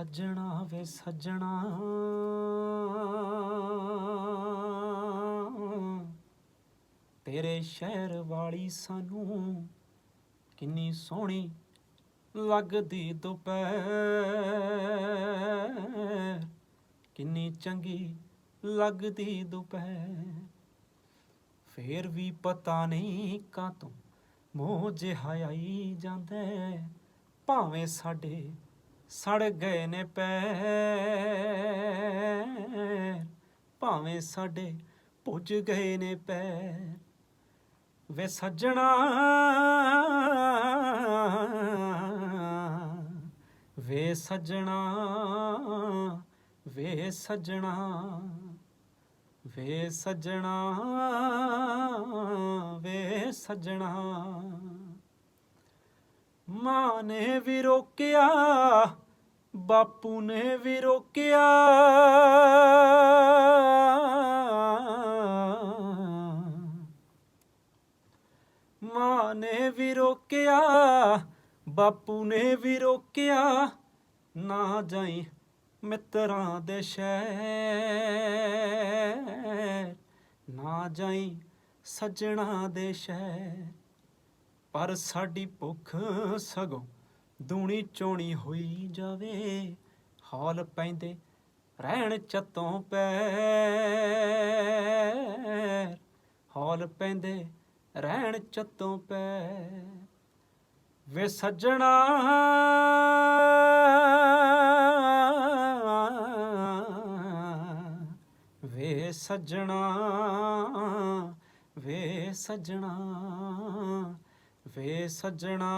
ਸੱਜਣਾ ਵੇ ਸੱਜਣਾ। ਤੇਰੇ ਸ਼ਹਿਰ ਵਾਲੀ ਸਾਨੂੰ ਕਿੰਨੀ ਸੋਹਣੀ ਲੱਗਦੀ ਦੁਪਹਿਰ। ਕਿੰਨੀ ਚੰਗੀ ਲੱਗਦੀ ਦੁਪਹਿਰ। ਫੇਰ ਵੀ ਪਤਾ ਨਹੀਂ ਕਾਤੋਂ ਮੋਹ ਜਿਹਾ ਆਈ ਜਾਂਦਾ ਭਾਵੇਂ ਸਾਡੇ ਸੜ ਗਏ ਨੇ ਪੈਰ, ਭਾਵੇਂ ਸਾਡੇ ਪੁੱਜ ਗਏ ਨੇ ਪੈਰ। ਵੇ ਸੱਜਣਾ ਵੇ ਸੱਜਣਾ ਵੇ ਸੱਜਣਾ ਵੇ ਸੱਜਣਾ ਵੇ ਸੱਜਣਾ। ਨੇ ਵੀ ਰੋਕਿਆ, ਬਾਪੂ ਨੇ ਵੀ ਰੋਕਿਆ। ਮਾਂ ਨੇ ਵੀ ਰੋਕਿਆ, ਬਾਪੂ ਨੇ ਵੀ ਰੋਕਿਆ। ਨਾ ਜਾਈ ਮਿੱਤਰਾਂ ਦੇ ਸ਼ਹਿਰ, ਨਾ ਜਾਈ ਸੱਜਣਾ ਦੇ ਸ਼ਹਿਰ। ਪਰ ਸਾਡੀ ਭੁੱਖ ਸਗੋਂ ਦੂਣੀ ਚੋਣੀ ਹੋਈ ਜਾਵੇ। ਹੌਲ ਪੈਂਦੇ ਰਹਿਣ ਚੱਤੋਂ ਪੈਰ। ਹੌਲ ਪੈਂਦੇ ਰਹਿਣ ਚੱਤੋਂ ਪੈਰ। ਵੇ ਸੱਜਣਾ ਵੇ ਸੱਜਣਾ ਵੇ ਸੱਜਣਾ। ਵੇ ਸੱਜਣਾ